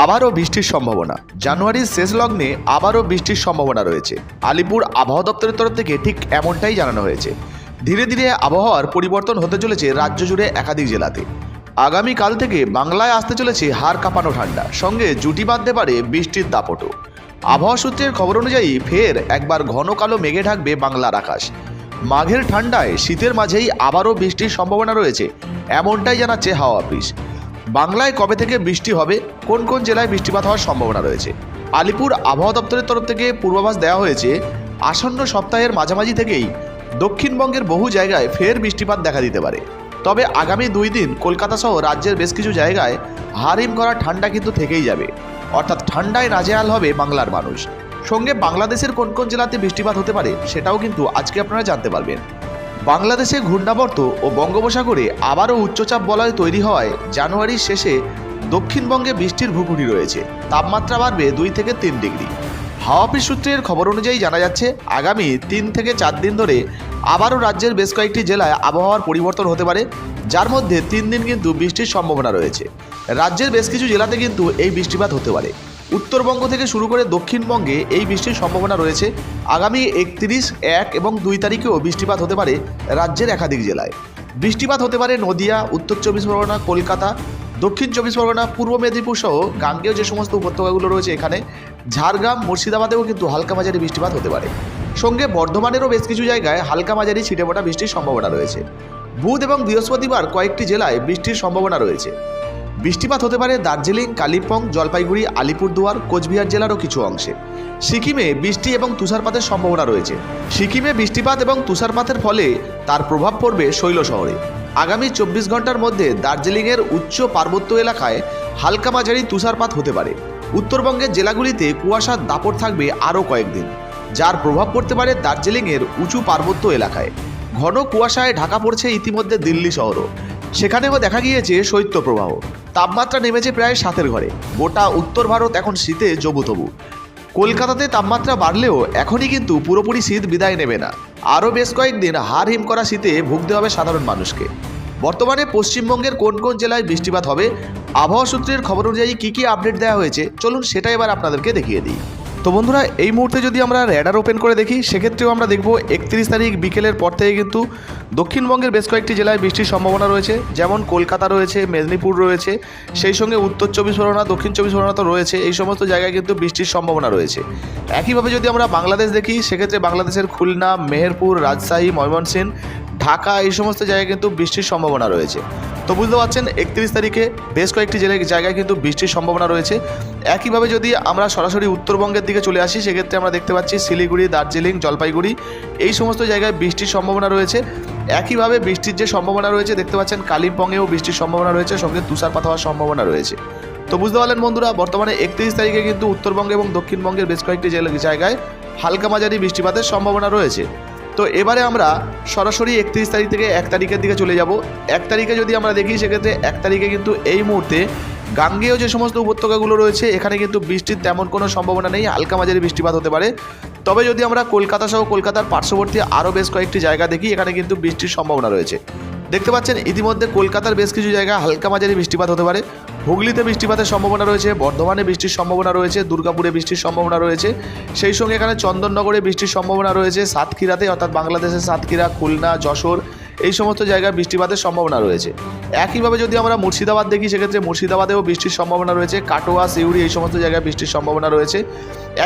আবারও বৃষ্টির সম্ভাবনা। জানুয়ারির শেষ লগ্নে আবারও বৃষ্টির সম্ভাবনা রয়েছে। আলিপুর আবহাওয়া দপ্তরের তরফ থেকে ঠিক এমনটাই জানানো হয়েছে। ধীরে ধীরে আবহাওয়ার পরিবর্তন হতে চলেছে রাজ্য জুড়ে একাধিক জেলাতে। আগামীকাল থেকে বাংলায় আসতে চলেছে হাড় কাঁপানো ঠান্ডা। সঙ্গে জুটি বাঁধতে পারে বৃষ্টির দাপটও। আবহাওয়া সূত্রের খবর অনুযায়ী ফের একবার ঘন কালো মেঘে ঢাকবে বাংলার আকাশ। মাঘের ঠান্ডায় শীতের মাঝেই আবারও বৃষ্টির সম্ভাবনা রয়েছে, এমনটাই জানাচ্ছে হাওয়া অফিস। বাংলায় কবে থেকে বৃষ্টি হবে? কোন কোন জেলায় বৃষ্টিপাত হওয়ার সম্ভাবনা রয়েছে? আলিপুর আবহাওয়া দপ্তরের তরফ থেকে পূর্বাভাস দেওয়া হয়েছে, আসন্ন সপ্তাহের মাঝামাঝি থেকেই দক্ষিণবঙ্গের বহু জায়গায় ফের বৃষ্টিপাত দেখা দিতে পারে। তবে আগামী দুই দিন কলকাতা সহ রাজ্যের বেশ কিছু জায়গায় হারিম করা ঠান্ডা কিন্তু থেকেই যাবে। অর্থাৎ ঠান্ডায় নাজেহাল হবে বাংলার মানুষ। সঙ্গে বাংলাদেশের কোন কোন জেলাতে বৃষ্টিপাত হতে পারে সেটাও কিন্তু আজকে আপনারা জানতে পারবেন। বাংলাদেশে ঘূর্ণাবর্ত ও বঙ্গোপসাগরে আবারও উচ্চচাপ বলয় তৈরি হওয়ায় জানুয়ারির শেষে দক্ষিণবঙ্গে বৃষ্টির ভূকুটি রয়েছে। তাপমাত্রা বাড়বে দুই থেকে তিন ডিগ্রি। হাওয়া অফিস সূত্রের খবর অনুযায়ী জানা যাচ্ছে, আগামী তিন থেকে চার দিন ধরে আবারও রাজ্যের বেশ কয়েকটি জেলায় আবহাওয়ার পরিবর্তন হতে পারে, যার মধ্যে তিন দিন কিন্তু বৃষ্টির সম্ভাবনা রয়েছে। রাজ্যের বেশ কিছু জেলাতে কিন্তু এই বৃষ্টিপাত হতে পারে। উত্তরবঙ্গ থেকে শুরু করে দক্ষিণবঙ্গে এই বৃষ্টির সম্ভাবনা রয়েছে। আগামী একত্রিশ, এক এবং দুই তারিখেও বৃষ্টিপাত হতে পারে রাজ্যের একাধিক জেলায়। বৃষ্টিপাত হতে পারে নদিয়া, উত্তর চব্বিশ পরগনা, কলকাতা, দক্ষিণ চব্বিশ পরগনা, পূর্ব মেদিনীপুর সহ গাঙ্গেয় যে সমস্ত উপত্যকাগুলো রয়েছে এখানে, ঝাড়গ্রাম, মুর্শিদাবাদেও কিন্তু হালকা মাঝারি বৃষ্টিপাত হতে পারে। সঙ্গে বর্ধমানেরও বেশ কিছু জায়গায় হালকা মাঝারি ছিটেফোঁটা বৃষ্টির সম্ভাবনা রয়েছে। বুধ এবং বৃহস্পতিবার কয়েকটি জেলায় বৃষ্টির সম্ভাবনা রয়েছে। বৃষ্টিপাত হতে পারে দার্জিলিং, কালিম্পং, জলপাইগুড়ি, আলিপুরদুয়ার, কোচবিহার জেলারও কিছু অংশে। সিকিমে বৃষ্টি এবং তুষারপাতের সম্ভাবনা রয়েছে। সিকিমে বৃষ্টিপাত এবং তুষারপাতের ফলে তার প্রভাব পড়বে শৈল শহরে। আগামী চব্বিশ ঘণ্টার মধ্যে দার্জিলিংয়ের উচ্চ পার্বত্য এলাকায় হালকা মাঝারি তুষারপাত হতে পারে। উত্তরবঙ্গের জেলাগুলিতে কুয়াশার দাপট থাকবে আরও কয়েকদিন, যার প্রভাব পড়তে পারে দার্জিলিংয়ের উঁচু পার্বত্য এলাকায়। ঘন কুয়াশায় ঢাকা পড়ছে ইতিমধ্যে দিল্লি শহরও। সেখানেও দেখা গিয়েছে শৈত্যপ্রবাহ তাপমাত্রা নেমেছে প্রায় সাতের ঘরে। গোটা উত্তর ভারত এখন শীতে জবুতবু কলকাতাতে তাপমাত্রা বাড়লেও এখনই কিন্তু পুরোপুরি শীত বিদায় নেবে না। আরও বেশ কয়েকদিন হার হিম করা শীতে ভুগতে হবে সাধারণ মানুষকে। বর্তমানে পশ্চিমবঙ্গের কোন কোন জেলায় বৃষ্টিপাত হবে, আবহাওয়া সূত্রের খবর অনুযায়ী কী কী আপডেট দেওয়া হয়েছে, চলুন সেটা এবার আপনাদেরকে দেখিয়ে দিই। তো বন্ধুরা, এই মুহূর্তে যদি আমরা র্যাডার ওপেন করে দেখি, সেক্ষেত্রেও আমরা দেখব একত্রিশ তারিখ বিকেলের পর থেকে কিন্তু দক্ষিণবঙ্গের বেশ কয়েকটি জেলায় বৃষ্টির সম্ভাবনা রয়েছে। যেমন কলকাতা রয়েছে, মেদিনীপুর রয়েছে, সেই সঙ্গে উত্তর চব্বিশ পরগনা, দক্ষিণ চব্বিশ পরগনা তো রয়েছে, এই সমস্ত জায়গায় কিন্তু বৃষ্টির সম্ভাবনা রয়েছে। একইভাবে যদি আমরা বাংলাদেশ দেখি, সেক্ষেত্রে বাংলাদেশের খুলনা, মেহেরপুর, রাজশাহী, ময়মনসিংহ ঢাকা, এই সমস্ত জায়গায় কিন্তু বৃষ্টির সম্ভাবনা রয়েছে। তো বুঝতে পারছেন, একত্রিশ তারিখে বেশ কয়েকটি জেলায় জায়গায় কিন্তু বৃষ্টির সম্ভাবনা রয়েছে। একইভাবে যদি আমরা সরাসরি উত্তরবঙ্গের দিকে চলে আসি, সেক্ষেত্রে আমরা দেখতে পাচ্ছি শিলিগুড়ি, দার্জিলিং, জলপাইগুড়ি, এই সমস্ত জায়গায় বৃষ্টির সম্ভাবনা রয়েছে। একইভাবে বৃষ্টির যে সম্ভাবনা রয়েছে, দেখতে পাচ্ছেন কালিম্পংয়েও বৃষ্টির সম্ভাবনা রয়েছে, সঙ্গে তুষারপাত হওয়ার সম্ভাবনা রয়েছে। তো বুঝতে পারলেন বন্ধুরা, বর্তমানে একত্রিশ তারিখে কিন্তু উত্তরবঙ্গ এবং দক্ষিণবঙ্গের বেশ কয়েকটি জায়গায় হালকা মাঝারি বৃষ্টিপাতের সম্ভাবনা রয়েছে। তো এবারে আমরা সরাসরি একত্রিশ তারিখ থেকে এক তারিখের দিকে চলে যাব। এক তারিখে যদি আমরা দেখি, সেক্ষেত্রে এক তারিখে কিন্তু এই মুহূর্তে গাঙ্গেয় যে সমস্ত উপত্যকাগুলো রয়েছে, এখানে কিন্তু বৃষ্টির তেমন কোনো সম্ভাবনা নেই, হালকা মাঝারি বৃষ্টিপাত হতে পারে। তবে যদি আমরা কলকাতা সহ কলকাতার পার্শ্ববর্তী আরও বেশ কয়েকটি জায়গা দেখি, এখানে কিন্তু বৃষ্টির সম্ভাবনা রয়েছে। দেখতে পাচ্ছেন, ইতিমধ্যে কলকাতার বেশ কিছু জায়গায় হালকা মাঝারি বৃষ্টিপাত হতে পারে। হুগলিতে বৃষ্টিপাতের সম্ভাবনা রয়েছে, বর্ধমানে বৃষ্টির সম্ভাবনা রয়েছে, দুর্গাপুরে বৃষ্টির সম্ভাবনা রয়েছে। সেই সঙ্গে এখানে চন্দননগরে বৃষ্টির সম্ভাবনা রয়েছে, সাতক্ষীরাতে অর্থাৎ বাংলাদেশের সাতক্ষীরা, খুলনা, যশোর এই সমস্ত জায়গায় বৃষ্টিপাতের সম্ভাবনা রয়েছে। একইভাবে যদি আমরা মুর্শিদাবাদ দেখি, সেক্ষেত্রে মুর্শিদাবাদেও বৃষ্টির সম্ভাবনা রয়েছে, কাটোয়া, সিউড়ি এই সমস্ত জায়গায় বৃষ্টির সম্ভাবনা রয়েছে।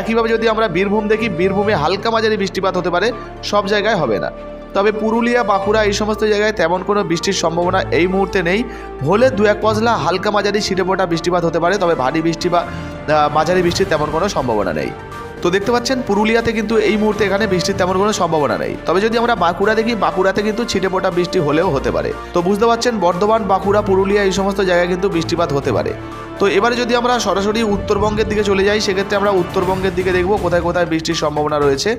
একইভাবে যদি আমরা বীরভূম দেখি, বীরভূমে হালকা মাঝারি বৃষ্টিপাত হতে পারে, সব জায়গায় হবে না। তবে পুরুলিয়া, বাঁকুড়া এই সমস্ত জায়গায় তেমন কোনো বৃষ্টির সম্ভাবনা এই মুহূর্তে নেই। হলে দু এক পশলা হালকা মাঝারি ছিটেফোঁটা বৃষ্টিপাত হতে পারে, তবে ভারী বৃষ্টি বা মাঝারি বৃষ্টির তেমন কোনো সম্ভাবনা নেই। তো দেখতে পাচ্ছেন, পুরুলিয়াতে কিন্তু এই মুহূর্তে এখানে বৃষ্টির তেমন কোনো সম্ভাবনা নেই। তবে যদি আমরা বাঁকুড়া দেখি, বাঁকুড়াতে কিন্তু ছিটেফোঁটা বৃষ্টি হলেও হতে পারে। তো বুঝতে পারছেন, বর্ধমান, বাঁকুড়া, পুরুলিয়া এই সমস্ত জায়গায় কিন্তু বৃষ্টিপাত হতে পারে। তো এবারে যদি আমরা সরাসরি উত্তরবঙ্গের দিকে চলে যাই, সেক্ষেত্রে আমরা উত্তরবঙ্গের দিকে দেখব কোথায় কোথায় বৃষ্টির সম্ভাবনা রয়েছে।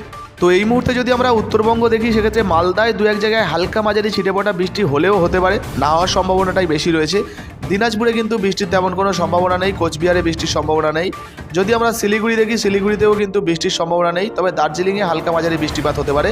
তো এই মুহূর্তে যদি আমরা উত্তরবঙ্গ দেখি, সেক্ষেত্রে মালদায় দু এক জায়গায় হালকা মাঝারি ছিটে ছিটেফোঁটা বৃষ্টি হলেও হতে পারে, না হওয়ার সম্ভাবনাটাই বেশি রয়েছে। দিনাজপুরে কিন্তু বৃষ্টির তেমন কোনো সম্ভাবনা নেই, কোচবিহারে বৃষ্টির সম্ভাবনা নেই। যদি আমরা শিলিগুড়ি দেখি, শিলিগুড়িতেও কিন্তু বৃষ্টির সম্ভাবনা নেই, তবে দার্জিলিংয়ে হালকা মাঝারি বৃষ্টিপাত হতে পারে।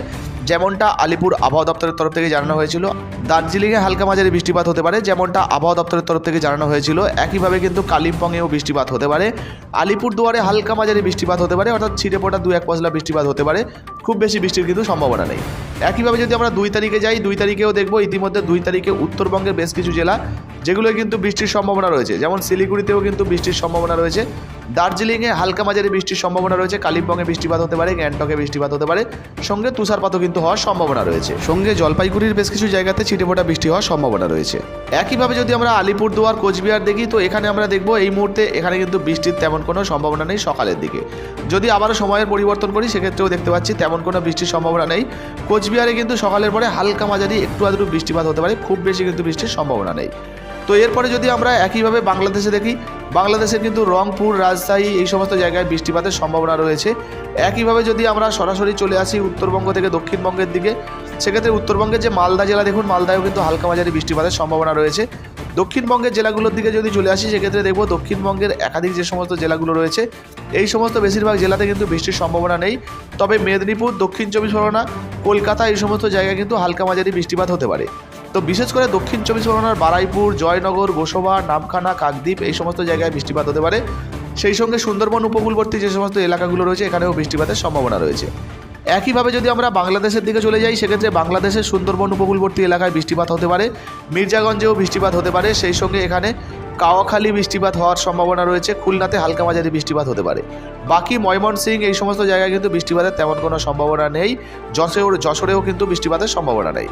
যেমনটা আলিপুর আবহাওয়া দপ্তরের তরফ থেকে জানানো হয়েছিল। দার্জিলিংয়ে হালকা মাঝারি বৃষ্টিপাত হতে পারে, যেমনটা আবহাওয়া দপ্তরের তরফ থেকে জানানো হয়েছিল। একইভাবে কিন্তু কালিম্পংয়েও বৃষ্টিপাত হতে পারে। আলিপুর দুয়ারে হালকা মাঝারি বৃষ্টিপাত হতে পারে, অর্থাৎ ছিটে ফোটা দু এক পশলা বৃষ্টিপাত হতে পারে। খুব বেশি বৃষ্টির কিন্তু সম্ভাবনা নেই। একইভাবে যদি আমরা দুই তারিখে যাই, দুই তারিখেও দেখব ইতিমধ্যে দুই তারিখে উত্তরবঙ্গের বেশ কিছু জেলা যেগুলোয় কিন্তু বৃষ্টির সম্ভাবনা রয়েছে। যেমন শিলিগুড়িতেও কিন্তু বৃষ্টির সম্ভাবনা রয়েছে। দার্জিলিংয়ে হালকা মাঝারি বৃষ্টির সম্ভাবনা রয়েছে, কালিম্পংয়ে বৃষ্টিপাত হতে পারে, গ্যাংটকে বৃষ্টিপাত হতে পারে, সঙ্গে তুষারপাতও কিন্তু হওয়ার সম্ভাবনা রয়েছে। সঙ্গে জলপাইগুড়ির বেশ কিছু জায়গাতে ছিটেফোঁটা বৃষ্টি হওয়ার সম্ভাবনা রয়েছে। একইভাবে যদি আমরা আলিপুরদুয়ার, কোচবিহার দেখি, তো এখানে আমরা দেখব এই মুহূর্তে এখানে কিন্তু বৃষ্টির তেমন কোনো সম্ভাবনা নেই সকালের দিকে। যদি আবারও সময়ের পরিবর্তন করি, সেক্ষেত্রেও দেখতে পাচ্ছি তেমন কোনো বৃষ্টির সম্ভাবনা নেই। কোচবিহারে কিন্তু সকালের পরে হালকা মাঝারি একটু আধটু বৃষ্টিপাত হতে পারে, খুব বেশি কিন্তু বৃষ্টির সম্ভাবনা নেই। তো এরপরে যদি আমরা একইভাবে বাংলাদেশে দেখি, বাংলাদেশের কিন্তু রংপুর, রাজশাহী এই সমস্ত জায়গায় বৃষ্টিপাতের সম্ভাবনা রয়েছে। একইভাবে যদি আমরা সরাসরি চলে আসি উত্তরবঙ্গ থেকে দক্ষিণবঙ্গের দিকে, সেক্ষেত্রে উত্তরবঙ্গের যে মালদা জেলা, দেখুন মালদায়ও কিন্তু হালকা মাঝারি বৃষ্টিপাতের সম্ভাবনা রয়েছে। দক্ষিণবঙ্গের জেলাগুলোর দিকে যদি চলে আসি, সেক্ষেত্রে দেখব দক্ষিণবঙ্গের একাধিক যে সমস্ত জেলাগুলো রয়েছে, এই সমস্ত বেশিরভাগ জেলাতে কিন্তু বৃষ্টির সম্ভাবনা নেই। তবে মেদিনীপুর, দক্ষিণ চব্বিশ পরগনা, কলকাতা এই সমস্ত জায়গায় কিন্তু হালকা মাঝারি বৃষ্টিপাত হতে পারে। তো বিশেষ করে দক্ষিণ চব্বিশ পরগনার বারাইপুর, জয়নগর, গোসবা, নামখানা, কাকদ্বীপ, এই সমস্ত জায়গায় বৃষ্টিপাত হতে পারে। সেই সঙ্গে সুন্দরবন উপকূলবর্তী যে সমস্ত এলাকাগুলো রয়েছে, এখানেও বৃষ্টিপাতের সম্ভাবনা রয়েছে। একইভাবে যদি আমরা বাংলাদেশের দিকে চলে যাই, সেক্ষেত্রে বাংলাদেশের সুন্দরবন উপকূলবর্তী এলাকায় বৃষ্টিপাত হতে পারে। মির্জাগঞ্জেও বৃষ্টিপাত হতে পারে। সেই সঙ্গে এখানে কাওয়াখালী বৃষ্টিপাত হওয়ার সম্ভাবনা রয়েছে। খুলনাতে হালকা মাঝারি বৃষ্টিপাত হতে পারে। বাকি ময়মনসিং এই সমস্ত জায়গায় কিন্তু বৃষ্টিপাতের তেমন কোনো সম্ভাবনা নেই। যশোর, যশোরেও কিন্তু বৃষ্টিপাতের সম্ভাবনা নেই।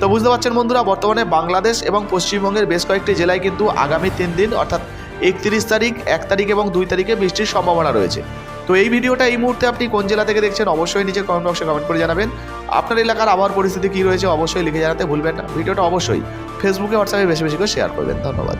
তো বুঝতে পারছেন বন্ধুরা, বর্তমানে বাংলাদেশ এবং পশ্চিমবঙ্গের বেশ কয়েকটি জেলায় কিন্তু আগামী তিন দিন, অর্থাৎ একত্রিশ তারিখ, এক তারিখ এবং দুই তারিখে বৃষ্টির সম্ভাবনা রয়েছে। তো এই ভিডিওটা এই মুহূর্তে আপনি কোন জেলা থেকে দেখছেন, অবশ্যই নিচে কমেন্ট বক্সে কমেন্ট করে জানাবেন। আপনার এলাকার আবহাওয়ার পরিস্থিতি কী রয়েছে, অবশ্যই লিখে জানাতে ভুলবেন না। ভিডিওটা অবশ্যই ফেসবুকে হোয়াটসঅ্যাপে বেশি বেশি করে শেয়ার করবেন। ধন্যবাদ।